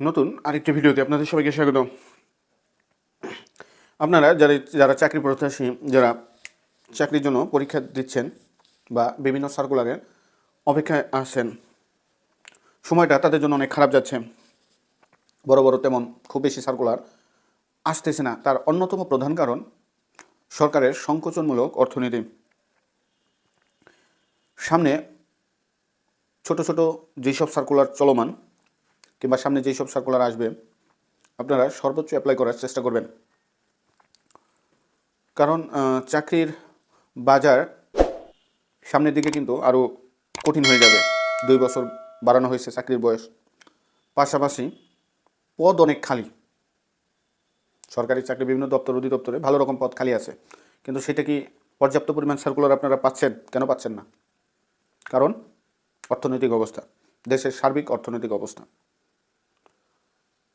নতুন আরেকটি ভিডিওতে আপনাদের সবাইকে স্বাগত। আপনারা যারা যারা চাকরি প্রত্যাশী, যারা চাকরির জন্য পরীক্ষা দিচ্ছেন বা বিভিন্ন সার্কুলারের অপেক্ষায় আছেন, সময়টা তাদের জন্য অনেক খারাপ যাচ্ছে। বড় বড় তেমন খুব বেশি সার্কুলার আসতেছে না। তার অন্যতম প্রধান কারণ সরকারের সংকোচনমূলক অর্থনীতি। সামনে ছোট ছোট যেসব সার্কুলার চলমান কিংবা সামনে যেই সব সার্কুলার আসবে, আপনারা সর্বোচ্চ অ্যাপ্লাই করার চেষ্টা করবেন। কারণ চাকরির বাজার সামনের দিকে কিন্তু আরও কঠিন হয়ে যাবে। দুই বছর বাড়ানো হয়েছে চাকরির বয়স। পাশাপাশি পদ অনেক খালি। সরকারি চাকরি বিভিন্ন দপ্তর অধিদপ্তরে ভালো রকম পদ খালি আছে। কিন্তু সেটা কি পর্যাপ্ত পরিমাণ সার্কুলার আপনারা পাচ্ছেন? কেন পাচ্ছেন না? কারণ অর্থনৈতিক অবস্থা, দেশের সার্বিক অর্থনৈতিক অবস্থা।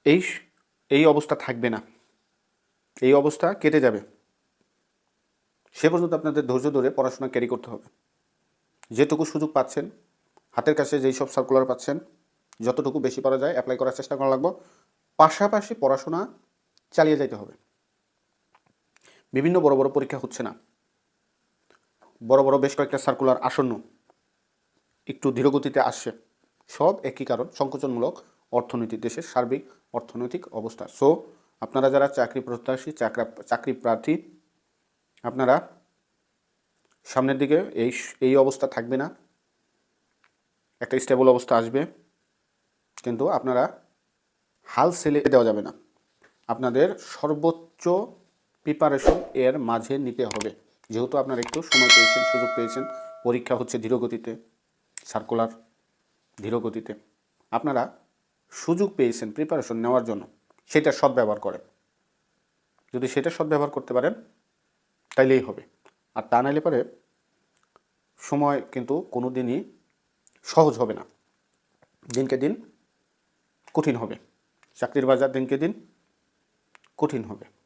এই এই অবস্থা থাকবে না। এই অবস্থা কেটে যাবে। সে পর্যন্ত আপনাদের ধৈর্য ধরে পড়াশোনা ক্যারি করতে হবে। যেটুকু সুযোগ পাচ্ছেন, হাতের কাছে যেই সব সার্কুলার পাচ্ছেন, যতটুকু বেশি পারা যায় অ্যাপ্লাই করার চেষ্টা করা লাগবে। পাশাপাশি পড়াশোনা চালিয়ে যাইতে হবে। বিভিন্ন বড় বড় পরীক্ষা হচ্ছে না। বড় বড় বেশ কয়েকটা সার্কুলার আসন্ন। একটু ধীরগতিতে আসছে। সব একই কারণ, সংকোচনমূলক অর্থনীতি, দেশের সার্বিক অর্থনৈতিক অবস্থা। সো আপনারা যারা চাকরি প্রত্যাশী, চাকরা, চাকরি প্রার্থী, আপনারা সামনের দিকে এই এই অবস্থা থাকবে না। একটা স্টেবল অবস্থা আসবে, কিন্তু আপনারা হাল সেলে দেওয়া যাবে না। আপনাদের সর্বোচ্চ প্রিপারেশন এর মাঝে নিতে হবে। যেহেতু আপনারা একটু সময় পেয়েছেন, সুযোগ পেয়েছেন, পরীক্ষা হচ্ছে ধীরগতিতে সার্কুলার ধীরগতিতে। আপনারা সুযোগ পেয়েছেন প্রিপারেশন নেওয়ার জন্য, সেটা সদ্ব্যবহার করেন। যদি সেটা সদ্ব্যবহার করতে পারেন, তাইলেই হবে। আর তা নাইলে পরে সময় কিন্তু কোনো দিনই সহজ হবে না। দিনকে দিন কঠিন হবে। চাকরির বাজার দিনকে দিন কঠিন হবে।